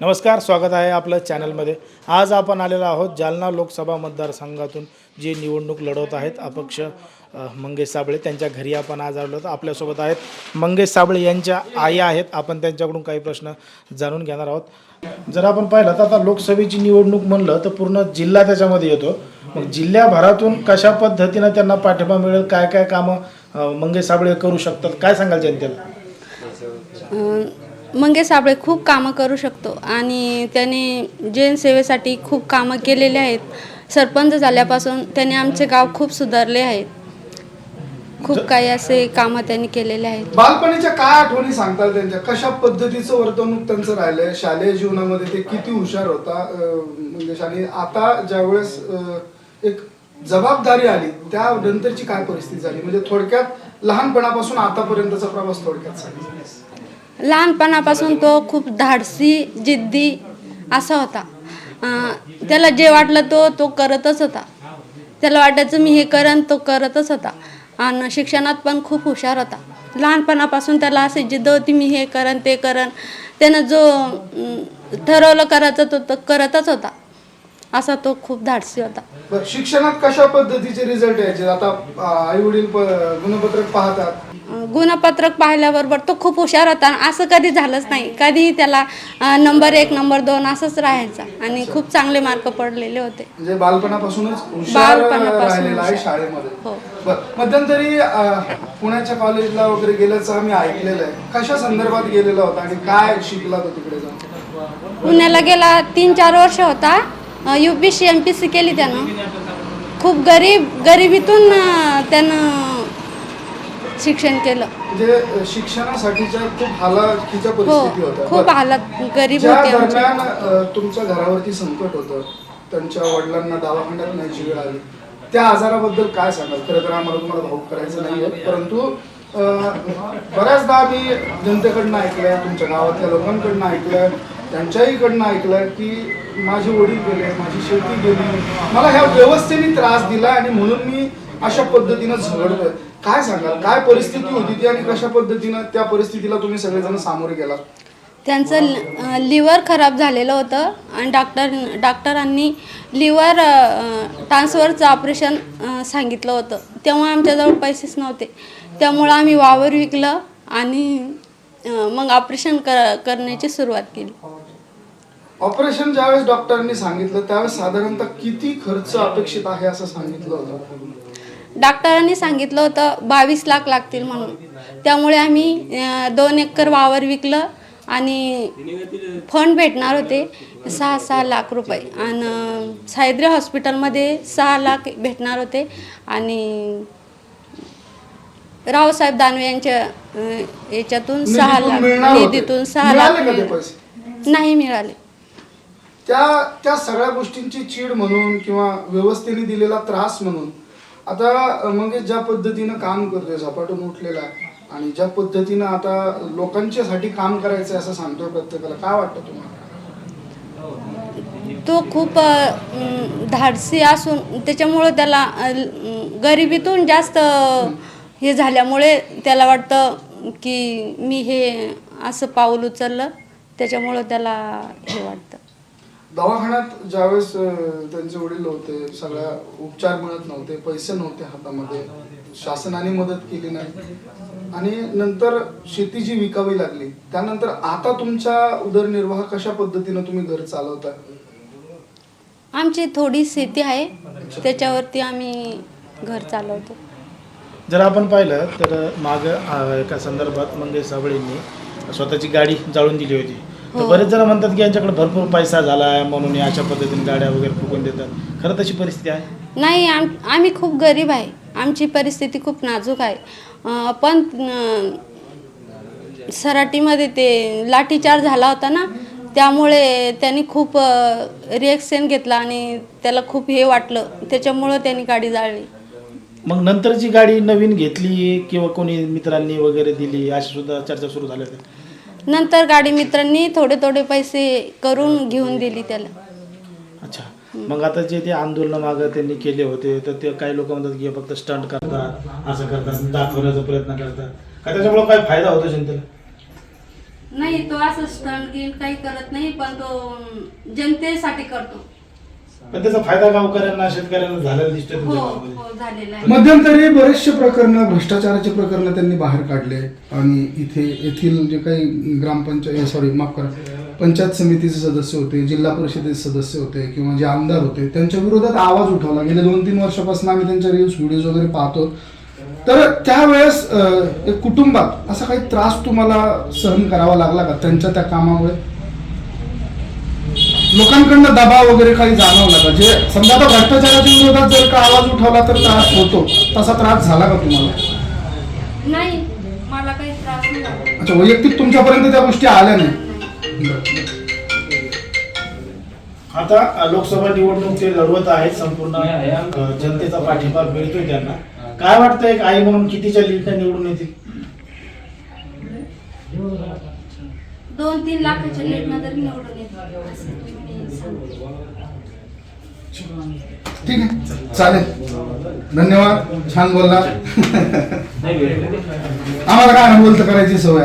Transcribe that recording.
नमस्कार स्वागत आहे आपलं चॅनलमध्ये. आज आपण आलेलो आहोत जालना लोकसभा मतदारसंघातून जे निवडणूक लढवत आहेत अपक्ष मंगेश साबळे. त्यांच्या घरी आपण आज आलो होतो आपल्यासोबत आहेत मंगेश साबळे यांच्या आई आहेत. आपण त्यांच्याकडून काही प्रश्न जाणून घेणार आहोत. जर आपण पाहिलं तर आता लोकसभेची निवडणूक म्हणलं तर पूर्ण जिल्हा त्याच्यामध्ये येतो. मग जिल्ह्याभरातून कशा पद्धतीनं त्यांना पाठिंबा मिळेल? काय काय कामं मंगेश साबळे करू शकतात? काय सांगाल जनतेला? मंगेश साबळे खूप कामं करू शकतो आणि त्याने जैन सेवेसाठी खूप कामं केलेले आहेत. सरपंच झाल्यापासून त्याने आमचे गाव खूप सुधारले आहेत खूप काही असे कामं त्यांनी केलेले आहेत. बालपणीच्या काय आठवणी सांगताल त्यांच्या? कशा पद्धतीचं वर्तणूक त्यांचं राहिलंय? शालेय जीवनामध्ये ते किती हुशार होता म्हणजे आणि आता ज्यावेळेस एक जबाबदारी आली त्या नंतरची काय परिस्थिती झाली? म्हणजे थोडक्यात लहानपणापासून आतापर्यंतचा प्रवास थोडक्यात सांगा. लहानपणापासून तो खूप धाडसी जिद्दी असा होता. अं, त्याला जे वाटलं तो तो करतच होता. त्याला वाटायचं मी हे करन तो करतच होता. आणि शिक्षणात पण खूप हुशार होता. लहानपणापासून त्याला अशी जिद्द होती मी हे करन ते करन. त्यानं जो अं, ठरवलं करायचं तो तो करतच होता. असा तो खूप धाडसी होता. बरं, शिक्षणात कशा पद्धतीचे रिझल्ट यायचे? आता आई वडील गुणपत्रक पाहतात. गुणपत्रक पाहिल्याबरोबर तो खूप हुशार होता. आणि असं कधी झालंच नाही. कधीही त्याला नंबर एक नंबर दोन असंच राहायचा. आणि खूप चांगले मार्क पडलेले होते. म्हणजे बालपणापासूनच हुशार बालपणापासून राहिलेला आहे हुशार. शाळेमध्ये. हो. बरं. मध्यंतरी अं, पुण्याच्या कॉलेजला वगैरे गेल्याचं आम्ही ऐकलेलं आहे. कशा संदर्भात गेलेला होता आणि काय शिकला तो तिकडे जाऊन? पुण्याला गेला तीन चार वर्ष होता. U P C M P C केली त्यानं. खूप गरीब गरिबीतून अं, त्यानं शिक्षण केलं. म्हणजे शिक्षणासाठीच्या खूप हालाखीच्या हो परिस्थिती होत्या. खूप. हालत गरीब होते दरम्यान तुमच्या घरावरती संकट होतं त्यांच्या वडिलांना दवाखान्यात न्यायची वेळ आली त्या आजाराबद्दल काय सांगाल? खरं तर आम्हाला तुम्हाला भाऊक करायचं नाहीये. परंतु बऱ्याचदा आम्ही जनतेकडनं ऐकलंय तुमच्या गावातल्या लोकांकडनं ऐकलंय त्यांच्याहीकडनं ऐकलंय की माझे वडील गेले माझी शेती गेली. मला ह्या व्यवस्थेने त्रास दिला आणि म्हणून मी अशा पद्धतीनं झगडतोय काय सांगाल? काय परिस्थिती होती ती आणि कशा पद्धतीनं त्या परिस्थितीला तुम्ही सगळेजण सामोरे गेलात? त्यांचं लिव्हर खराब झालेलं होतं आणि डॉक्टर डॉक्टरांनी लिव्हर ट्रान्सफरचं ऑपरेशन सांगितलं होतं. तेव्हा आमच्याजवळ पैसेच नव्हते. त्यामुळं आम्ही वावर विकलं आणि मग ऑपरेशन कर करण्याची सुरुवात केली. ऑपरेशन ज्यावेळेस डॉक्टरांनी सांगितलं त्यावेळेस साधारणतः किती खर्च अपेक्षित आहे असं सांगितलं होतं? डॉक्टरांनी सांगितलं होतं बावीस लाख लागतील म्हणून. त्यामुळे आम्ही दोन एकर वावर विकलं आणि फंड भेटणार होते सहा सहा लाख रुपये. आणि सायद्री हॉस्पिटलमध्ये सहा लाख भेटणार होते आणि रावसाहेब दानवे यांच्या याच्यातून सहा लाख. निधीतून सहा लाख नाही मिळाले. त्या त्या सगळ्या गोष्टींची चीड म्हणून किंवा व्यवस्थेने दिलेला त्रास म्हणून आता मग ज्या पद्धतीनं काम करतोय झपाटून उठलेला आहे आणि ज्या पद्धतीनं आता लोकांच्यासाठी काम करायचं असं सांगतोय प्रत्येकाला काय वाटतं तुम्हाला? तो खूप धाडसी असून त्याच्यामुळं त्याला गरिबीतून जास्त हे झाल्यामुळे त्याला वाटतं की मी हे असं पाऊल उचललं त्याच्यामुळं त्याला हे वाटतं. दवाखान्यात ज्यावेळेस त्यांचे वडील होते सगळ्या उपचार मिळत नव्हते पैसे नव्हते हातामध्ये शासनाने मदत केली नाही. आणि नंतर शेती जी विकावी लागली. त्यानंतर आता तुमच्या उदरनिर्वाह कशा पद्धतीनं तुम्ही घर चालवताय आमची थोडी शेती आहे त्याच्यावरती आम्ही घर चालवतो. जर आपण पाहिलं तर माग एका संदर्भात मंगेश साबळेंनी स्वतःची गाडी जाळून दिली होती. तर हो. बरेच जण म्हणतात की यांच्याकडे भरपूर पैसा झाला आहे म्हणून अशा पद्धतीने गाड्या वगैरे फुकून देतात. खरं तशी परिस्थिती आहे? नाही आम आम्ही खूप गरीब आहे. आमची परिस्थिती खूप नाजूक आहे. अं, पण अं, सराटीमध्ये ते लाठीचार्ज झाला होता ना त्यामुळे त्यांनी खूप रिॲक्शन घेतला आणि त्याला खूप हे वाटलं. त्याच्यामुळं त्यांनी गाडी जाळली. मग नंतरची गाडी नवीन घेतली किंवा कोणी मित्रांनी वगैरे दिली अशी सुद्धा चर्चा सुरू झाल्या होत्या नंतर गाडी मित्रांनी थोडे थोडे पैसे करून घेऊन दिली त्याला. अच्छा. मग आता जे ते आंदोलन मागं त्यांनी केले होते तर ते काही लोक म्हणतात की हे फक्त स्टंट करतात असं करतात दाखवण्याचा प्रयत्न करतात. का त्याच्यामुळे काय फायदा होतो जनतेला नाही तो असं स्टंट गिन काही करत नाही पण तो अं, जनतेसाठी करतो. पण त्याचा फायदा गावकऱ्यांना शेतकऱ्यांना झालेला दिसतोय हो तुमच्या. हो झालेला आहे. मध्यंतरी बरेचसे प्रकरण भ्रष्टाचाराचे प्रकरण त्यांनी बाहेर काढले आणि इथे येथील जे काही ग्रामपंचायत सॉरी माफ करा पंचायत समितीचे सदस्य होते जिल्हा परिषदेचे सदस्य होते किंवा जे आमदार होते त्यांच्या विरोधात आवाज उठवला. गेले दोन तीन वर्षापासून आम्ही त्यांच्या रील्स व्हिडिओज वगैरे पाहतो. तर त्यावेळेस अं, एक कुटुंबात असा काही त्रास तुम्हाला सहन करावा लागला का त्यांच्या त्या कामामुळे? लोकांकडनं दबाव वगैरे काही जाणवला का? जे समजा आता भ्रष्टाचाराच्या विरोधात जर का आवाज उठवला तर त्रास होतो. तसा त्रास झाला का तुम्हाला? नाही. मला काही त्रास नाही झाला. अच्छा वैयक्तिक तुमच्यापर्यंत त्या गोष्टी आल्या नाही. आता अ, लोकसभा निवडणूक ते लढवत आहेत. संपूर्ण अ, जनतेचा पाठिंबा मिळतोय त्यांना. काय वाटतं एक आई म्हणून कितीच्या लीडने निवडून येतील? दोन तीन लाखाच्या लेटनं जरी निवडून येतो असं मी सांगते. ठीक आहे. चालेल. धन्यवाद. छान बोलला. आम्हाला काय बोलतं करायची सवय.